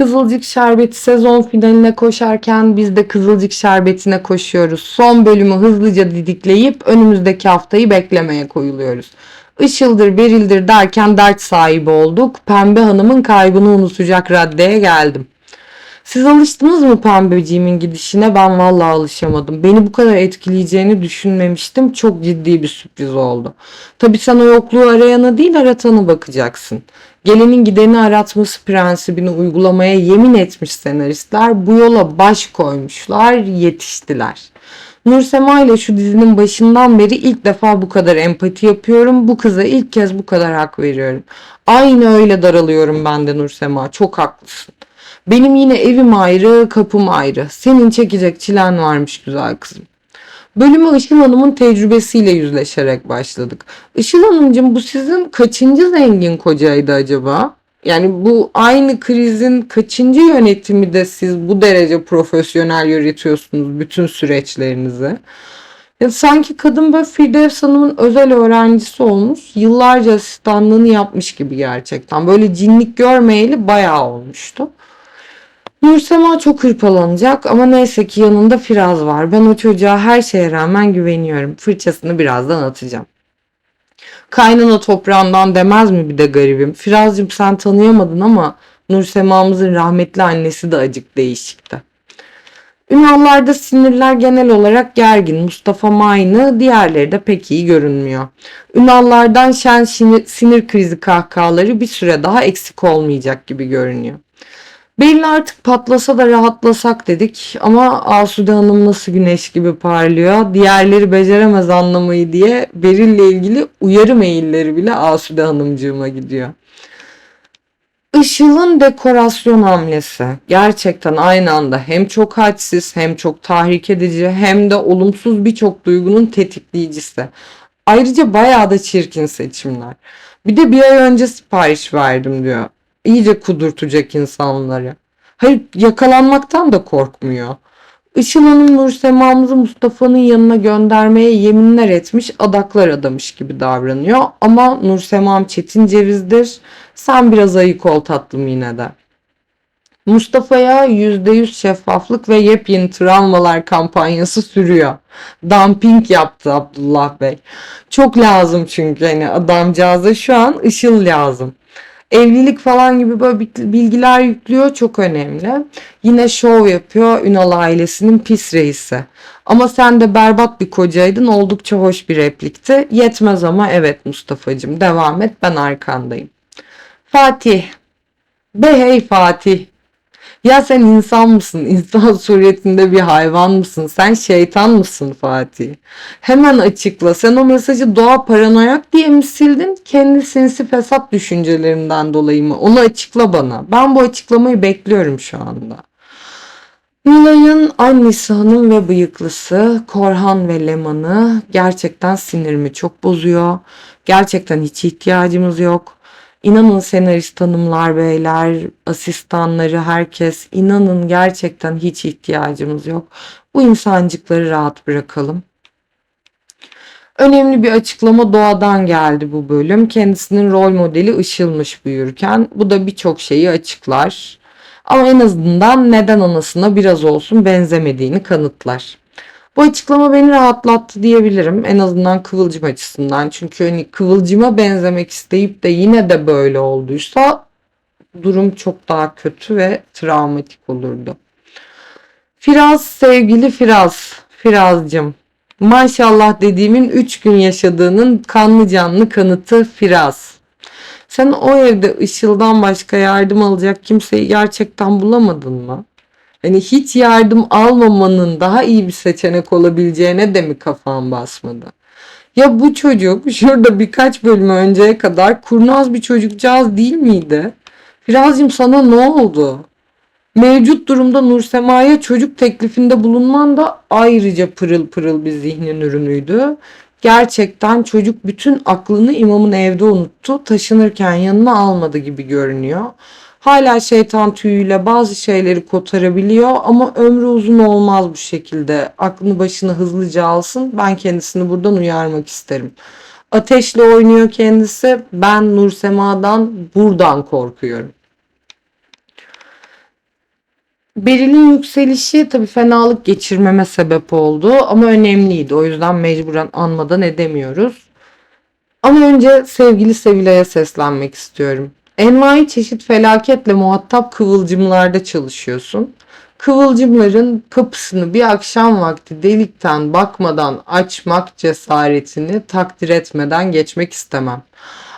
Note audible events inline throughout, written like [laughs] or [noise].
Kızılcık Şerbeti sezon finaline koşarken biz de Kızılcık Şerbeti'ne koşuyoruz. Son bölümü hızlıca didikleyip önümüzdeki haftayı beklemeye koyuluyoruz. Işıldır berildir derken dert sahibi olduk. Pembe Hanım'ın kaybını unutacak raddeye geldim. Siz alıştınız mı pembeciğimin gidişine? Ben vallahi alışamadım. Beni bu kadar etkileyeceğini düşünmemiştim. Çok ciddi bir sürpriz oldu. Tabii sen o yokluğu arayana değil aratanı bakacaksın. Gelenin gideni aratması prensibini uygulamaya yemin etmiş senaristler bu yola baş koymuşlar, yetiştiler. Nursema ile şu dizinin başından beri ilk defa bu kadar empati yapıyorum. Bu kıza ilk kez bu kadar hak veriyorum. Aynı öyle daralıyorum ben de Nursema. Çok haklısın. Benim yine evim ayrı, kapım ayrı. Senin çekecek çilen varmış güzel kızım. Bölüme Işıl Hanım'ın tecrübesiyle yüzleşerek başladık. Işıl Hanımcığım bu sizin kaçıncı zengin kocaydı acaba? Yani bu aynı krizin kaçıncı yönetimi de siz bu derece profesyonel yönetiyorsunuz bütün süreçlerinizi? Ya sanki kadın böyle Firdevs Hanım'ın özel öğrencisi olmuş. Yıllarca asistanlığını yapmış gibi gerçekten. Böyle cinlik görmeyeli bayağı olmuştu. Nursema çok hırpalanacak ama neyse ki yanında Firaz var. Ben o çocuğa her şeye rağmen güveniyorum. Fırçasını birazdan atacağım. Kaynana toprağından demez mi bir de garibim? Firazcığım sen tanıyamadın ama Nursema'mızın rahmetli annesi de acık değişikti. Ünallarda sinirler genel olarak gergin. Mustafa Mayını diğerleri de pek iyi görünmüyor. Ünallardan şen sinir, krizi kahkahaları bir süre daha eksik olmayacak gibi görünüyor. Belli artık patlasa da rahatlasak dedik ama Asude Hanım nasıl güneş gibi parlıyor. Diğerleri beceremez anlamayı diye Beril'le ilgili uyarı mailleri bile Asude Hanımcığıma gidiyor. Işıl'ın dekorasyon hamlesi gerçekten aynı anda hem çok hadsiz hem çok tahrik edici hem de olumsuz birçok duygunun tetikleyicisi. Ayrıca bayağı da çirkin seçimler. Bir de bir ay önce sipariş verdim diyor. İyice kudurtacak insanları. Hayır yakalanmaktan da korkmuyor. Işıl Hanım Nursema'mızı Mustafa'nın yanına göndermeye yeminler etmiş adaklar adamış gibi davranıyor. Ama Nursema'm çetin cevizdir. Sen biraz ayık ol tatlım yine de. Mustafa'ya %100 şeffaflık ve yepyeni travmalar kampanyası sürüyor. Dumping yaptı Abdullah Bey. Çok lazım çünkü hani adamcağıza şu an ışıl lazım. Evlilik falan gibi böyle bilgiler yüklüyor çok önemli. Yine şov yapıyor Ünal ailesinin pis reisi. Ama sen de berbat bir kocaydın oldukça hoş bir replikti. Yetmez ama evet Mustafa'cığım devam et ben arkandayım. Fatih. Be hey Fatih. Ya sen insan mısın? İnsan [laughs] suretinde bir hayvan mısın? Sen şeytan mısın Fatih? Hemen açıkla. Sen o mesajı doğa paranoyak diye mi sildin? Kendi sinsi fesat düşüncelerinden dolayı mı? Onu açıkla bana. Ben bu açıklamayı bekliyorum şu anda. Nilay'ın annesi hanım ve bıyıklısı Korhan ve Leman'ı gerçekten sinirimi çok bozuyor. Gerçekten hiç ihtiyacımız yok. İnanın senarist hanımlar, beyler, asistanları, herkes inanın gerçekten hiç ihtiyacımız yok. Bu insancıkları rahat bırakalım. Önemli bir açıklama doğadan geldi bu bölüm. Kendisinin rol modeli Işıl'mış büyürken. Bu da birçok şeyi açıklar. Ama en azından neden anasına biraz olsun benzemediğini kanıtlar. Bu açıklama beni rahatlattı diyebilirim. En azından Kıvılcım açısından. Çünkü hani Kıvılcım'a benzemek isteyip de yine de böyle olduysa durum çok daha kötü ve travmatik olurdu. Firaz sevgili Firaz, Firazcım. Maşallah dediğimin 3 gün yaşadığının kanlı canlı kanıtı Firaz. Sen o evde Işıl'dan başka yardım alacak kimseyi gerçekten bulamadın mı? Hani hiç yardım almamanın daha iyi bir seçenek olabileceğine de mi kafan basmadı? Ya bu çocuk [laughs] şurada birkaç bölüm önceye kadar kurnaz bir çocukcağız değil miydi? Firazcığım sana ne oldu? Mevcut durumda Nursema'ya çocuk teklifinde bulunman da ayrıca pırıl pırıl bir zihnin ürünüydü. Gerçekten çocuk bütün aklını imamın evde unuttu. Taşınırken yanına almadı gibi görünüyor. Hala şeytan tüyüyle bazı şeyleri kotarabiliyor ama ömrü uzun olmaz bu şekilde. Aklını başına hızlıca alsın. Ben kendisini buradan uyarmak isterim. Ateşle oynuyor kendisi. Ben Nur Sema'dan buradan korkuyorum. Beril'in yükselişi tabii fenalık geçirmeme sebep oldu ama önemliydi. O yüzden mecburen anmadan edemiyoruz. Ama önce sevgili Sevilay'a seslenmek istiyorum. Envai çeşit felaketle muhatap kıvılcımlarda çalışıyorsun. Kıvılcımların kapısını bir akşam vakti delikten bakmadan açmak cesaretini takdir etmeden geçmek istemem.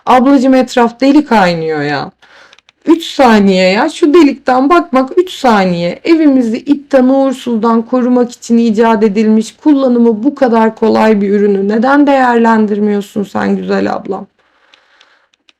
Ablacım etraf delik kaynıyor ya. 3 saniye ya şu delikten bakmak 3 saniye evimizi itten uğursuzdan korumak için icat edilmiş kullanımı bu kadar kolay bir ürünü neden değerlendirmiyorsun sen güzel ablam?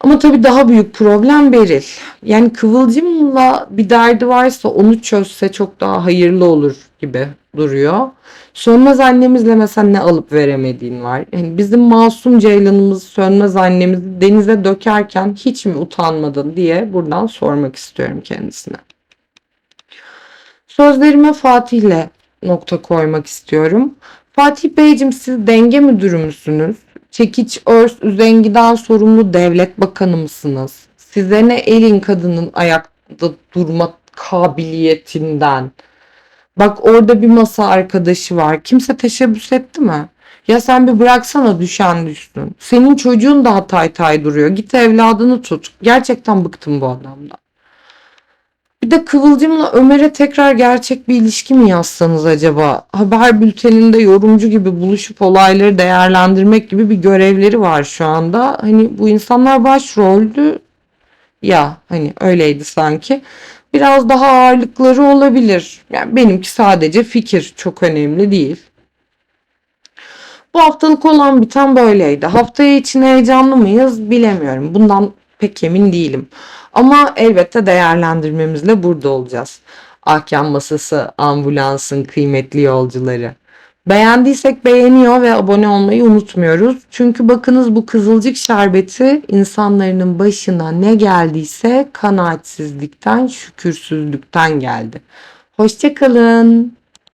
Ama tabii daha büyük problem Beril. Yani Kıvılcım'la bir derdi varsa onu çözse çok daha hayırlı olur gibi duruyor. Sönmez annemizle mesela ne alıp veremediğin var. Yani bizim masum ceylanımız Sönmez annemizi denize dökerken hiç mi utanmadın diye buradan sormak istiyorum kendisine. Sözlerime Fatih'le nokta koymak istiyorum. Fatih Beyciğim siz denge müdürü müsünüz? Çekiç örs üzengiden sorumlu devlet bakanı mısınız? Size ne elin kadının ayakta durma kabiliyetinden? Bak orada bir masa arkadaşı var. Kimse teşebbüs etti mi? Ya sen bir bıraksana düşen düşsün. Senin çocuğun da hatay tay duruyor. Git evladını tut. Gerçekten bıktım bu adamdan. Bir de Kıvılcım'la Ömer'e tekrar gerçek bir ilişki mi yazsanız acaba? Haber bülteninde yorumcu gibi buluşup olayları değerlendirmek gibi bir görevleri var şu anda. Hani bu insanlar başroldü ya hani öyleydi sanki. Biraz daha ağırlıkları olabilir. Yani benimki sadece fikir çok önemli değil. Bu haftalık olan biten böyleydi. Haftaya için heyecanlı mıyız bilemiyorum. Bundan pek emin değilim. Ama elbette değerlendirmemizle burada olacağız. Ahkam masası ambulansın kıymetli yolcuları. Beğendiysek beğeniyor ve abone olmayı unutmuyoruz. Çünkü bakınız bu kızılcık şerbeti insanların başına ne geldiyse kanaatsizlikten, şükürsüzlükten geldi. Hoşçakalın.